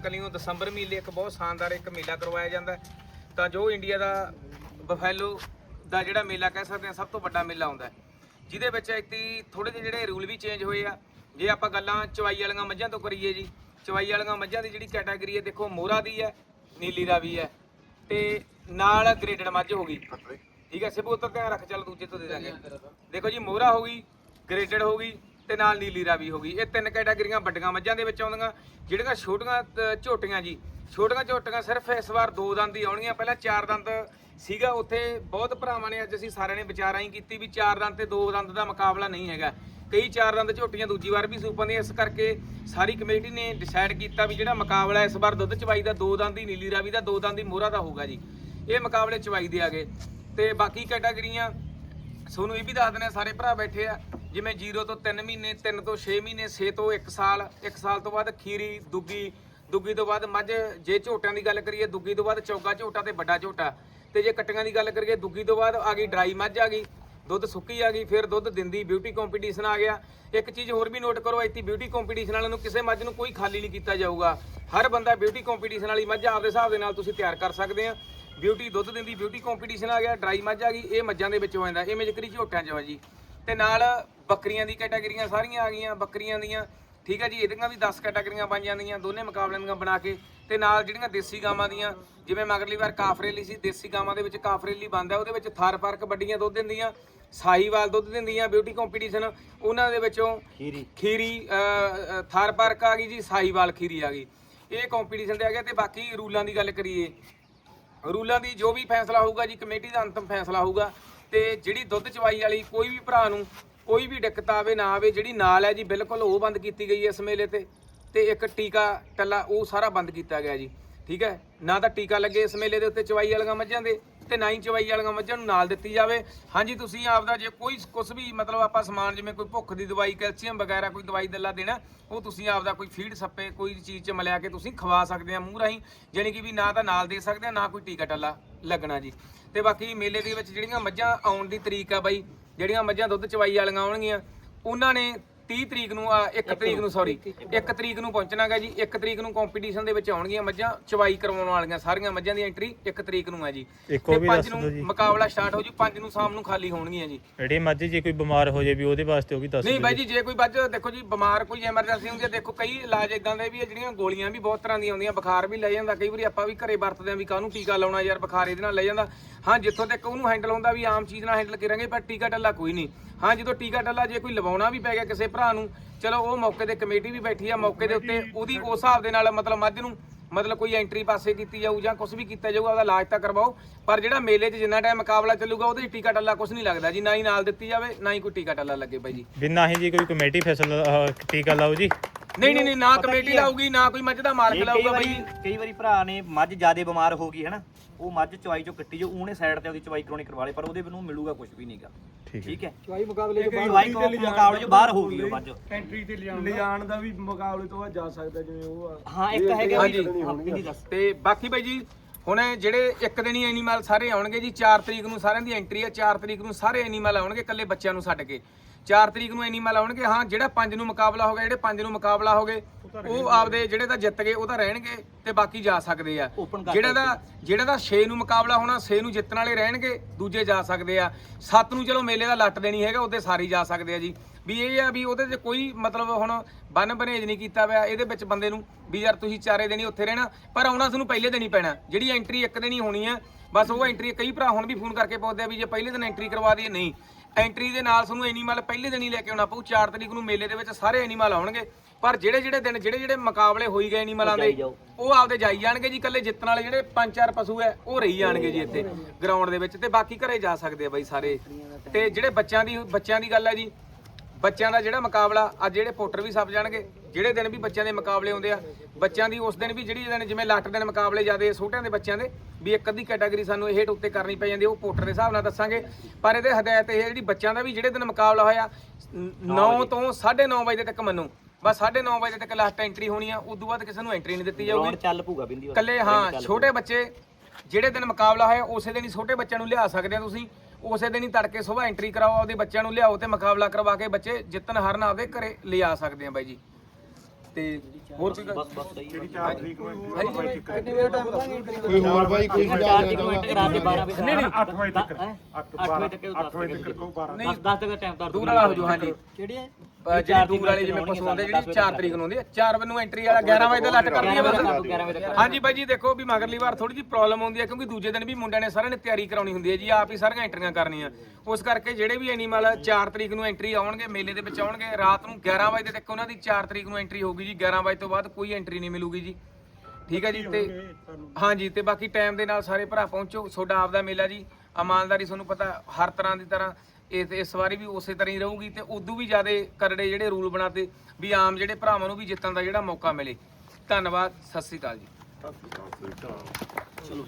ਕਲੀ ਦਸੰਬਰ ਮਹੀਨੇ ਇੱਕ ਬਹੁਤ ਸ਼ਾਨਦਾਰ ਇੱਕ ਮੇਲਾ ਕਰਵਾਇਆ ਜਾਂਦਾ ਤਾਂ ਜੋ ਇੰਡੀਆ ਦਾ ਬਫੈਲੋ ਦਾ ਜਿਹੜਾ ਮੇਲਾ ਕਹਿ ਸਕਦੇ ਹਾਂ, ਸਭ ਤੋਂ ਵੱਡਾ ਮੇਲਾ ਹੁੰਦਾ ਜਿਹਦੇ ਵਿੱਚ ਇਤੀ ਥੋੜੇ ਜਿਹੇ ਜਿਹੜੇ ਰੂਲ ਵੀ ਚੇਂਜ ਹੋਏ ਆ। ਜੇ ਆਪਾਂ ਗੱਲਾਂ ਚਵਾਈ ਵਾਲੀਆਂ ਮੱਝਾਂ ਤੋਂ ਕਰੀਏ ਜੀ, ਚਵਾਈ ਵਾਲੀਆਂ ਮੱਝਾਂ ਦੀ ਜਿਹੜੀ ਕੈਟਾਗਰੀ ਹੈ, ਦੇਖੋ ਮੋਹਰਾ ਦੀ ਹੈ, ਨੀਲੀ ਦਾ ਵੀ ਹੈ ਤੇ ਨਾਲ ਗ੍ਰੇਡਡ ਮੱਝ ਹੋ ਗਈ। ਠੀਕ ਹੈ ਸਿਬੂ ਉੱਤਰ ਧਿਆਨ ਰੱਖ ਚੱਲ ਦੂਜੇ ਤੋਂ ਦੇ ਦਾਂਗੇ। ਦੇਖੋ ਜੀ, ਮੋਹਰਾ ਹੋ ਗਈ ਗ੍ਰੇਡਡ ਹੋ ਗਈ ਤੇ ਨਾਲ ਨੀਲੀ ਰਾਵੀ ਹੋ ਗਈ। ਇਹ ਤਿੰਨ ਕੈਟਾਗਰੀਆਂ ਵੱਡੀਆਂ ਮੱਝਾਂ ਦੇ ਵਿੱਚ ਆਉਂਦੀਆਂ। ਜਿਹੜੀਆਂ ਛੋਟੀਆਂ ਝੋਟੀਆਂ ਜੀ। ਛੋਟੀਆਂ ਝੋਟੀਆਂ ਸਿਰਫ ਇਸ ਵਾਰ ਦੋ ਦੰਦ ਹੀ ਆਉਣਗੀਆਂ। ਪਹਿਲਾਂ ਚਾਰ ਦੰਦ ਸੀਗਾ। ਉੱਥੇ ਬਹੁਤ ਭਰਾਵਾਂ ਨੇ ਅੱਜ ਅਸੀਂ ਸਾਰਿਆਂ ਨੇ ਵਿਚਾਰਾਂ ਹੀ ਕੀਤੀ ਵੀ ਚਾਰ ਦੰਦ ਤੇ ਦੋ ਦੰਦ ਦਾ ਮੁਕਾਬਲਾ ਨਹੀਂ ਹੈਗਾ। ਕਈ ਚਾਰ ਦੰਦ ਝੋਟੀਆਂ ਦੂਜੀ ਵਾਰ ਵੀ ਸੂਪਾਂ ਦੀਆਂ ਇਸ ਕਰਕੇ ਸਾਰੀ ਕਮੇਟੀ ਨੇ ਡਿਸਾਈਡ ਕੀਤਾ ਵੀ ਜਿਹੜਾ ਮੁਕਾਬਲਾ ਇਸ ਵਾਰ ਦੁੱਧ ਚਵਾਈ ਦਾ ਦੋ ਦੰਦ ਦੀ ਨੀਲੀ ਰਾਵੀ ਦਾ ਦੋ ਦੰਦ ਦੀ ਮੋਹਰਾ ਦਾ ਹੋਊਗਾ ਜੀ। ਇਹ ਮੁਕਾਬਲੇ ਚਵਾਈ ਦੇ ਆਗੇ। ਤੇ ਬਾਕੀ ਕੈਟਾਗਰੀਆਂ ਤੁਹਾਨੂੰ ਇਹ ਵੀ ਦੱਸ ਦਿੰਦੇ ਆ ਸਾਰੇ ਭਰਾ ਬੈਠੇ ਆ। ਜਿਵੇਂ 0 ਤੋਂ 3 ਮਹੀਨੇ 3 ਤੋਂ 6 ਮਹੀਨੇ 6 ਤੋਂ 1 ਸਾਲ 1 ਸਾਲ ਤੋਂ ਬਾਅਦ ਖੀਰੀ, ਦੁੱਗੀ ਦੁੱਗੀ ਤੋਂ ਬਾਅਦ ਮੱਝ, ਜੇ ਝੋਟਿਆਂ ਦੀ ਗੱਲ ਕਰੀਏ, ਦੁੱਗੀ ਤੋਂ ਬਾਅਦ ਚੌਗਾ ਝੋਟਾ ਤੇ ਵੱਡਾ ਝੋਟਾ। ਤੇ ਜੇ ਕਟੀਆਂ ਦੀ ਗੱਲ ਕਰੀਏ, ਦੁੱਗੀ ਤੋਂ ਬਾਅਦ ਆ ਗਈ ਡਰਾਈ ਮੱਝ ਆ ਗਈ, ਦੁੱਧ ਸੁੱਕੀ ਆ ਗਈ, ਫਿਰ ਦੁੱਧ ਦਿੰਦੀ ਬਿਊਟੀ ਕੰਪੀਟੀਸ਼ਨ ਆ ਗਿਆ। ਇੱਕ ਚੀਜ਼ ਹੋਰ ਵੀ ਨੋਟ ਕਰੋ, ਇੱਥੇ ਬਿਊਟੀ ਕੰਪੀਟੀਸ਼ਨ ਵਾਲਿਆਂ ਨੂੰ ਕਿਸੇ ਮੱਝ ਨੂੰ ਕੋਈ ਖਾਲੀ ਨਹੀਂ ਕੀਤਾ ਜਾਊਗਾ। ਹਰ ਬੰਦਾ ਬਿਊਟੀ ਕੰਪੀਟੀਸ਼ਨ ਵਾਲੀ ਮੱਝ ਆਪਦੇ ਹਿਸਾਬ ਦੇ ਨਾਲ ਤੁਸੀਂ ਤਿਆਰ ਕਰ ਸਕਦੇ ਆ। ਬਿਊਟੀ ਦੁੱਧ ਦਿੰਦੀ ਬਿਊਟੀ ਕੰਪੀਟੀਸ਼ਨ ਆ ਗਿਆ, ਡਰਾਈ ਮੱਝ ਆ ਗਈ, ਇਹ ਮੱਝਾਂ ਦੇ ਵਿੱਚ ਹੋ ਜਾਂਦਾ ਇਹ ਮੇਜਕਰੀ ਝੋਟਿਆਂ ਚ ਆ ਜੀ। ਤੇ ਨਾਲ ਬੱਕਰੀਆਂ ਦੀ ਕੈਟਾਗਰੀਆਂ ਸਾਰੀਆਂ ਆ ਗਈਆਂ ਬੱਕਰੀਆਂ ਦੀਆਂ। ਠੀਕ ਹੈ ਜੀ ਇਹਦੀਆਂ ਵੀ 10 ਕੈਟਾਗਰੀਆਂ ਬਣ ਜਾਂਦੀਆਂ ਦੋਨੇ ਮੁਕਾਬਲਿਆਂ ਦੀਆਂ ਬਣਾ ਕੇ। ਤੇ ਨਾਲ ਜਿਹੜੀਆਂ ਦੇਸੀ ਗਾਵਾਂ ਦੀਆਂ ਜਿਵੇਂ ਮਗਰਲੀ ਵਾਰ ਕਾਫਰੇਲੀ ਸੀ ਦੇਸੀ ਗਾਵਾਂ ਦੇ ਵਿੱਚ ਕਾਫਰੇਲੀ ਬੰਦਾ ਉਹਦੇ ਵਿੱਚ ਥਾਰ ਫ਼ਰਕ ਵੱਡੀਆਂ ਦੁੱਧ ਦਿੰਦੀਆਂ ਸਾਹੀਵਾਲ ਦੁੱਧ ਦਿੰਦੀਆਂ ਬਿਊਟੀ ਕੰਪੀਟੀਸ਼ਨ ਉਹਨਾਂ ਦੇ ਵਿੱਚੋਂ ਖੀਰੀ। ਥਾਰ ਪਾਰਕ ਆ ਗਈ ਜੀ ਸਾਹੀਵਾਲ ਖੀਰੀ ਆ ਗਈ। ਇਹ ਕੰਪੀਟੀਸ਼ਨ ਤੇ ਆ ਗਿਆ ਤੇ ਬਾਕੀ ਰੂਲਾਂ ਦੀ ਗੱਲ ਕਰੀਏ। ਰੂਲਾਂ ਦੀ ਜੋ ਵੀ ਫੈਸਲਾ ਹੋਊਗਾ ਜੀ ਕਮੇਟੀ ਦਾ ਅੰਤਮ ਫੈਸਲਾ ਹੋਊਗਾ। ਤੇ ਜਿਹੜੀ ਦੁੱਧ ਚਵਾਈ ਵਾਲੀ ਕੋਈ ਵੀ ਭਰਾ ਨੂੰ ਕੋਈ ਵੀ ਦਿੱਕਤ ਆਵੇ, ਨਾ ਆਵੇ, ਜਿਹੜੀ ਨਾਲ ਹੈ ਜੀ, ਬਿਲਕੁਲ ਉਹ ਬੰਦ ਕੀਤੀ ਗਈ ਹੈ ਇਸ ਮੇਲੇ ਤੇ। ਤੇ ਇੱਕ ਟੀਕਾ ਟੱਲਾ ਉਹ ਸਾਰਾ ਬੰਦ ਕੀਤਾ ਗਿਆ ਜੀ। ਠੀਕ ਹੈ? ਨਾ ਤਾਂ ਟੀਕਾ ਲੱਗੇ ਇਸ ਮੇਲੇ ਦੇ ਉੱਤੇ ਚਵਾਈ ਵਾਲੀਆਂ ਮੱਝਾਂ ਦੇ ਤੇ ਨਾ ਹੀ ਚਵਾਈ ਵਾਲੀਆਂ ਮੱਝਾਂ ਨੂੰ ਨਾਲ ਦਿੱਤੀ ਜਾਵੇ। ਹਾਂਜੀ, ਤੁਸੀਂ ਆਪਦਾ ਜੇ ਕੋਈ ਕੁਝ ਵੀ ਮਤਲਬ ਆਪਾਂ ਸਮਾਨ ਜਿਵੇਂ ਕੋਈ ਭੁੱਖ ਦੀ ਦਵਾਈ, ਕੈਲਸ਼ੀਅਮ ਵਗੈਰਾ ਕੋਈ ਦਵਾਈ ਦੱਲਾ ਦੇਣਾ, ਉਹ ਤੁਸੀਂ ਆਪਦਾ ਕੋਈ ਫੀਡ ਸੱਪੇ, ਕੋਈ ਚੀਜ਼ ਚ ਮਿਲਾ ਕੇ ਤੁਸੀਂ ਖਵਾ ਸਕਦੇ ਆ ਮੂੰਹ ਰਾਹੀਂ। ਜਾਣੀ ਕਿ ਵੀ ਨਾ ਤਾਂ ਨਾਲ ਦੇ ਸਕਦੇ ਆ, ਨਾ ਕੋਈ ਟੀਕਾ ਟੱਲਾ ਲੱਗਣਾ ਜੀ। ਤੇ ਬਾਕੀ ਮੇਲੇ ਦੇ ਵਿੱਚ ਜਿਹੜੀਆਂ ਮੱਝਾਂ ਆਉਣ ਦੀ ਤਰੀਕ ਆ ਬਾਈ ਜਿਹੜੀਆਂ ਮੱਝਾਂ ਦੁੱਧ ਚਵਾਈ ਵਾਲੀਆਂ ਆਉਣਗੀਆਂ ਉਹਨਾਂ ਨੇ 30 ਤਰੀਕ ਨੂੰ ਆ 1 ਤਰੀਕ ਨੂੰ ਸੌਰੀ 1 ਤਰੀਕ ਨੂੰ ਪਹੁੰਚਣਾਗਾ ਜੀ। 1 ਤਰੀਕ ਨੂੰ ਕੰਪੀਟੀਸ਼ਨ ਦੇ ਵਿੱਚ ਆਉਣਗੀਆਂ ਮੱਝਾਂ ਚਵਾਈ ਕਰਵਾਉਣ ਵਾਲੀਆਂ ਸਾਰੀਆਂ ਮੱਝਾਂ ਦੀ ਐਂਟਰੀ 1 ਤਰੀਕ ਨੂੰ ਹੈ ਜੀ। ਤੇ ਵੀ ਪੰਜ ਦੱਸ ਨੂੰ ਦਿਓ ਜੀ। ਮੁਕਾਬਲਾ ਸਟਾਰਟ ਹੋ ਜੂ 5 ਨੂੰ ਸ਼ਾਮ ਨੂੰ ਖਾਲੀ ਹੋਣਗੀਆਂ ਜੀ। ਜਿਹੜੀ ਮੱਝ ਜੇ ਕੋਈ ਬਿਮਾਰ ਹੋ ਜੇ ਵੀ ਉਹਦੇ ਵਾਸਤੇ ਉਹ ਵੀ ਦੱਸ ਨਹੀਂ ਬਾਈ ਜੀ। ਜੇ ਕੋਈ ਬੱਜ ਦੇਖੋ ਜੀ ਬਿਮਾਰ ਕੋਈ ਐਮਰਜੈਂਸੀ ਹੁੰਦੀ ਹੈ ਦੇਖੋ ਕਈ ਇਲਾਜ ਇਦਾਂ ਦੇ ਵੀ ਆ ਜਿਹੜੀਆਂ ਗੋਲੀਆਂ ਵੀ ਬਹੁਤ ਤਰ੍ਹਾਂ ਦੀਆਂ ਆਉਂਦੀਆਂ ਬੁਖਾਰ ਵੀ ਲੈ ਜਾਂਦਾ ਕਈ ਵਾਰੀ ਆਪਾਂ ਵੀ ਘਰੇ ਵਰਤਦੇ ਆਂ ਵੀ ਕਾਹਨੂੰ ਟੀਕਾ ਲਾਉਣਾ ਯਾਰ ਬੁਖਾਰ ਇਹਦੇ ਨਾਲ ਲੈ ਜਾਂਦਾ। ਹਾਂ ਜਿੱਥੋਂ ਤੱਕ ਉਹਨੂੰ ਹੈਂਡਲ ਹੁੰਦਾ ਵੀ ਆਮ ਚੀਜ਼ ਨਾਲ ਹੈਂਡਲ ਕਰਾਂਗੇ ਪਰ ਟੀਕਾ ਟੱਲਾ ਕੋਈ ਨਹੀਂ। ਹਾਂ ਜਦੋਂ ਟੀਕਾ ਟੱਲਾ ਜੇ ਕੋਈ ਲਵਾਉਣਾ ਵੀ ਪੈ ਗਿਆ ਕਿਸੇ ਭਰਾ ਨੂੰ ਚਲੋ ਉਹ ਮੌਕੇ ਤੇ ਕਮੇਟੀ ਵੀ ਬੈਠੀ ਆ ਮੌਕੇ ਦੇ ਉੱਤੇ ਉਹਦੀ ਉਸ ਹਿਸਾਬ ਦੇ ਨਾਲ ਮਤਲਬ ਮੱਝ ਨੂੰ ਮਤਲਬ ਕੋਈ ਐਂਟਰੀ ਪਾਸੇ ਕੀਤੀ ਜਾਊ ਜਾਂ ਕੁਝ ਵੀ ਕੀਤਾ ਜਾਊਗਾ ਉਹਦਾ ਇਲਾਜ ਤਾਂ ਕਰਵਾਓ ਪਰ ਜਿਹੜਾ ਮੇਲੇ 'ਚ ਜਿੰਨਾ ਟਾਈਮ ਮੁਕਾਬਲਾ ਚੱਲੂਗਾ ਉਹਦੇ 'ਚ ਟੀਕਾ ਟੱਲਾ ਕੁਝ ਨਹੀਂ ਲੱਗਦਾ ਜੀ ਨਾ ਹੀ ਨਾਲ ਦਿੱਤੀ ਜਾਵੇ ਨਾ ਹੀ ਕੋਈ ਟੀਕਾ ਟੱਲਾ ਲੱਗੇ ਬਾਈ ਜੀ। ਵੀ ਨਾ ਹੀ ਜੀ ਕੋਈ ਕਮੇਟੀ ਫੈਸਲਾ ਅਹ, ਟੀਕਾ ਲਾਓ ਜੀ। ਨਹੀਂ ਨਹੀਂ ਨਹੀਂ ਨਾ ਕਮੇਟੀ ਲਾਊਗੀ ਨਾ ਕੋਈ ਮੱਝ ਦਾ ਮਾਲਕ ਕਈ ਲਾਊਗਾ ਵਾਰੀ ਬਈ। ਕਈ ਵਾਰੀ ਭਰਾ ਨੇ ਮੱਝ ਜਿਆਦੇ ਬਿਮਾਰ ਹੋ ਗਈ ਹੈ ਨਾ ਉਹ ਮੱਝ ਚਵਾਈ ਚੋਂ ਕੱਟੀ ਜੋ ਉਹਨੇ ਸਾਈਡ ਤੇ ਉਹਦੀ ਚਵਾਈ ਕਰਾਉਣੀ ਕਰਵਾ ਲੇ ਪਰ ਉਹਦੇ ਨੂੰ ਮਿਲੂਗਾ ਕੁਝ ਵੀ ਨਹੀਂਗਾ ਠੀਕ ਹੈ। ਠੀਕ ਹੈ? ਚਵਾਈ ਮੁਕਾਬਲੇ ਚ ਚਵਾਈ ਕੋ ਮੁਕਾਬਲੇ ਚ ਬਾਹਰ ਹੋ ਗਈ ਉਹ ਮੱਝ। ਲਿਜਾਣ ਦਾ ਵੀ ਮੁਕਾਬਲੇ ਤੋਂ ਬਾਅਦ ਜਾ ਸਕਦਾ ਜਿਵੇਂ ਉਹ ਆ। ਹਾਂ ਇੱਕ ਹੈਗਾ ਹਾਂਜੀ। ਵੀ ਹਾਂ ਇਹਦੀ ਦੱਸ। ਤੇ ਬਾਕੀ ਬਾਈ ਜੀ ਹੁਣ ਇਹ ਜਿਹੜੇ ਇੱਕ ਦਿਨੀ ਐਨੀਮਲ ਸਾਰੇ ਆਉਣਗੇ ਜੀ 4 ਤਰੀਕ ਨੂੰ ਸਾਰਿਆਂ ਦੀ ਐਂਟਰੀ ਹੈ 4 ਤਰੀਕ ਨੂੰ ਸਾਰੇ ਐਨੀਮਲ ਆਉਣਗੇ ਇਕੱਲੇ ਬੱਚਿਆਂ ਨੂੰ ਛੱਡ ਕੇ। 4 ਤਰੀਕ ਨੂੰ ਐਨੀਮਲ ਆਉਣਗੇ ਹਾਂ ਜਿਹੜਾ 5 ਨੂੰ ਮੁਕਾਬਲਾ ਹੋ ਗਿਆ ਜਿਹੜੇ 5 ਨੂੰ ਮੁਕਾਬਲਾ ਹੋ ਗਏ ਉਹ ਆਪਦੇ ਜਿਹੜੇ ਤਾਂ ਜਿੱਤ ਗਏ ਉਹ ਤਾਂ ਰਹਿਣਗੇ ਤੇ ਬਾਕੀ ਜਾ ਸਕਦੇ ਆ। ਜਿਹੜਾ ਦਾ ਜਿਹੜਾ ਦਾ 6 ਨੂੰ ਮੁਕਾਬਲਾ ਹੋਣਾ 6 ਨੂੰ ਜਿੱਤਣ ਵਾਲੇ ਰਹਿਣਗੇ ਦੂਜੇ ਜਾ ਸਕਦੇ ਆ। 7 ਨੂੰ ਚਲੋ ਮੇਲੇ ਦਾ ਲੱਟ ਦੇਣੀ ਹੈਗਾ ਉਹਦੇ ਸਾਰੇ ਜਾ ਸਕਦੇ ਆ ਜੀ। ਵੀ ਇਹ ਆ ਵੀ ਉਹਦੇ 'ਚ ਕੋਈ ਮਤਲਬ ਹੁਣ ਬੰਨ ਬਨੇਜ ਨਹੀਂ ਕੀਤਾ ਹੋਇਆ ਇਹਦੇ ਵਿੱਚ ਬੰਦੇ ਨੂੰ ਵੀ ਯਾਰ ਤੁਸੀਂ ਚਾਰੇ ਦਿਨ ਹੀ ਉੱਥੇ ਰਹਿਣਾ ਪਰ ਆਉਣਾ ਤੁਹਾਨੂੰ ਪਹਿਲੇ ਦਿਨ ਹੀ ਪੈਣਾ। ਜਿਹੜੀ ਐਂਟਰੀ ਇੱਕ ਦਿਨ ਹੀ ਹੋਣੀ ਆ ਬਸ ਉਹ ਐਂਟਰੀ ਕਈ ਭਰਾ ਹੁਣ ਵੀ ਫੋਨ ਕਰਕੇ ਪੁੱਛਦੇ ਆ ਵੀ ਜੇ ਪਹਿਲੇ ਦਿਨ ਐਂਟਰੀ ਕਰਵਾ ਦਈਏ ਨਹੀਂ। ਐਂਟਰੀ ਦੇ ਨਾਲ ਤੁਹਾਨੂੰ ਐਨੀਮਲ ਪਹਿਲੇ ਦਿਨ ਹੀ ਲੈ ਕੇ ਆਉਣਾ ਪਊ 4 ਤਰੀਕ ਨੂੰ ਮੇਲੇ ਦੇ ਵਿੱਚ ਸਾਰੇ ਐਨੀਮਲ ਆਉਣਗੇ। ਪਰ ਜਿਹੜੇ ਜਿਹੜੇ ਦਿਨ ਜਿਹੜੇ ਜਿਹੜੇ ਮੁਕਾਬਲੇ ਹੋਈ ਗਏ ਐਨੀਮਲਾਂ ਦੇ ਉਹ ਆਪਦੇ ਜਾਈ ਜਾਣਗੇ ਜੀ ਇਕੱਲੇ ਜਿੱਤਣ ਵਾਲੇ ਜਿਹੜੇ ਪੰਜ ਚਾਰ ਪਸ਼ੂ ਐ ਉਹ ਰਹੀ ਜਾਣਗੇ ਜੀ ਇੱਥੇ ਗਰਾਊਂਡ ਦੇ ਵਿੱਚ ਤੇ ਬਾਕੀ ਘਰੇ ਜਾ ਸਕਦੇ ਆ ਬਾਈ ਸਾਰੇ। ਤੇ ਜਿਹੜੇ ਬੱਚਿਆਂ ਦੀ ਬੱਚਿਆਂ ਦੀ ਗੱਲ ਹੈ ਜੀ ਬੱਚਿਆਂ ਦਾ ਜਿਹੜਾ ਮੁਕਾਬਲਾ ਅੱਜ ਜਿਹੜੇ ਪੋਟਰ ਵੀ ਸੱਪ ਜਾਣਗੇ ਜਿਹੜੇ ਦਿਨ ਵੀ ਬੱਚਿਆਂ ਦੇ ਮੁਕਾਬਲੇ ਹੁੰਦੇ ਆ ਬੱਚਿਆਂ ਦੀ ਉਸ ਦਿਨ ਵੀ ਜਿਹੜੀ ਦਿਨ ਜਿਵੇਂ ਲੱਟ ਦਿਨ ਮੁਕਾਬਲੇ ਜਿਆਦੇ ਛੋਟਿਆਂ ਦੇ ਬੱਚਿਆਂ ਦੇ ਵੀ ਇੱਕ ਅੱਧੀ ਕੈਟਾਗਰੀ ਸਾਨੂੰ ਇਹ ਹੇਠ ਉੱਤੇ ਕਰਨੀ ਪੈ ਜਾਂਦੀ ਉਹ ਪੋਟਰ ਦੇ ਹਿਸਾਬ ਨਾਲ ਦੱਸਾਂਗੇ। ਪਰ ਇਹਦੇ ਹਦਾਇਤ ਇਹ ਜਿਹੜੀ ਬੱਚਿਆਂ ਦਾ ਵੀ ਜਿਹੜੇ ਦਿਨ ਮੁਕਾਬਲਾ ਹੋਇਆ 9 ਤੋਂ 9:30 ਵਜੇ ਤੱਕ ਮੰਨੋ। ਬਸ 9:30 ਵਜੇ ਤੱਕ ਲਾਸਟ ਐਂਟਰੀ ਹੋਣੀ ਆ ਉਦੋਂ ਬਾਅਦ ਕਿਸੇ ਨੂੰ ਐਂਟਰੀ ਨਹੀਂ ਦਿੱਤੀ ਜਾਊਗੀ। ਚੱਲ ਪੂਗਾ ਬਿੰਦੀ। ਕੱਲੇ ਹਾਂ ਛੋਟੇ ਬੱਚੇ ਜਿਹੜੇ ਦਿਨ ਮੁਕਾਬਲਾ ਹੋਇਆ ਉਸੇ ਦਿਨ ਹੀ ਛੋਟੇ ਬੱਚਿਆਂ ਨੂੰ ਲਿਆ ਸਕਦੇ ਆ ਤੁਸੀਂ। ਉਸੇ ਦਿਨ ਹੀ ਤੜਕੇ ਸਵੇਰ ਐਂਟਰੀ ਕਰਾਓ ਆਪਦੇ ਬੱਚਿਆਂ ਨੂੰ ਲਿਆਓ ਤੇ ਮੁਕਾਬਲਾ ਕਰਵਾ ਕੇ ਬੱਚੇ ਜਿੱਤਣ ਹਾਰਨ ਆਪਦੇ ਘਰੇ ਲਿਆ ਸਕਦੇ ਆ ਬਾਈ ਜੀ। ਤੇ ਹੋਰ ਕੋਈ ਗੱਲ? ਬਸ ਬਸ ਸਹੀ ਹੈ ਹਾਂਜੀ ਕੋਈ ਹੋਰ ਬਾਈ ਕੋਈ ਸੁਝਾਅ ਦੇਣਾ ਮਿੰਟ ਕਰਾ ਦੇ 12 ਵਜੇ ਨਹੀਂ ਨਹੀਂ 8 ਵਜੇ ਤੱਕ। 8 ਵਜੇ ਤੱਕ 8 ਵਜੇ ਤੱਕ ਕਹੋ 12 ਨਹੀਂ 10 ਤੱਕ ਟਾਈਮ ਕਰ ਦੂਰ ਵਾਲਾ ਹੋ ਜੂ ਹਾਂਜੀ। ਕਿਹੜੀ ਜਿਹੜੀ ਦੂਰ ਵਾਲੀ ਜਿਵੇਂ ਪਸ਼ੂ ਹੁੰਦੇ ਜਿਹੜੀ 4 ਤਰੀਕ ਨੂੰ ਹੁੰਦੀ ਹੈ 4 ਵਜੇ ਨੂੰ ਐਂਟਰੀ ਵਾਲਾ 11 ਵਜੇ ਦਾ ਲੱਟ ਕਰਨੀ ਹੈ ਬਸ। 11 ਵਜੇ ਤੱਕ। ਹਾਂਜੀ ਬਾਈ ਜੀ ਦੇਖੋ ਵੀ ਮਗਰਲੀ ਵਾਰ ਥੋੜੀ ਜਿਹੀ ਪ੍ਰੋਬਲਮ ਆਉਂਦੀ ਹੈ ਕਿਉਂਕਿ ਦੂਜੇ ਦਿਨ ਵੀ ਮੁੰਡਿਆਂ ਨੇ ਸਾਰਿਆਂ ਨੇ ਤਿਆਰੀ ਕਰਾਉਣੀ ਹੁੰਦੀ ਹੈ ਜੀ ਆਪ ਹੀ ਸਾਰੀਆਂ ਐਂਟਰੀਆਂ ਕਰਨੀਆਂ। ਉਸ ਕਰਕੇ ਜਿਹੜੇ ਵੀ ਐਨੀਮਲ 4 ਤਰੀਕ ਨੂੰ ਐਂਟਰੀ ਆਉਣਗੇ ਮੇਲੇ ਦੇ ਵਿੱਚ ਆਉਣਗੇ ਰਾਤ ਨੂੰ 11 ਵਜੇ ਤੱਕ ਉਹਨਾਂ ਦੀ 4 ਤਰੀਕ ਨੂੰ ਐਂਟਰੀ ਹੋਊਗੀ ਜੀ 11 ਵਜੇ ਤੋਂ ਬਾਅਦ ਕੋਈ ਐਂਟਰੀ ਨਹੀਂ ਮਿਲੂਗੀ ਜੀ। ਠੀਕ ਹੈ ਜੀ ਤੇ ਹਾਂਜੀ ਤੇ ਬਾਕੀ ਟਾਈਮ ਦੇ ਨਾਲ ਸਾਰੇ ਭਰਾ ਪਹੁੰਚੋ। ਤੁਹਾਡਾ ਆਪਦਾ ਮੇਲਾ ਜੀ। ਇਮਾਨਦਾਰੀ ਤੁਹਾਨੂੰ ਪਤਾ ਹਰ ਤਰ੍ਹਾਂ ਦੀ ਤਰ੍ਹਾਂ ਇਸ ਇਸ ਵਾਰੀ ਵੀ ਉਸੇ ਤਰ੍ਹਾਂ ਹੀ ਰਹੂਗੀ ਤੇ ਉਦੋਂ ਵੀ ਜ਼ਿਆਦਾ ਕਰੜੇ ਜਿਹੜੇ ਰੂਲ ਬਣਾਤੇ ਵੀ ਆਮ ਜਿਹੜੇ ਭਰਾਵਾਂ ਨੂੰ ਵੀ ਜਿੱਤਣ ਦਾ ਜਿਹੜਾ ਮੌਕਾ ਮਿਲੇ। ਧੰਨਵਾਦ ਸਤਿ ਸ੍ਰੀ ਅਕਾਲ ਜੀ। ਚਲੋ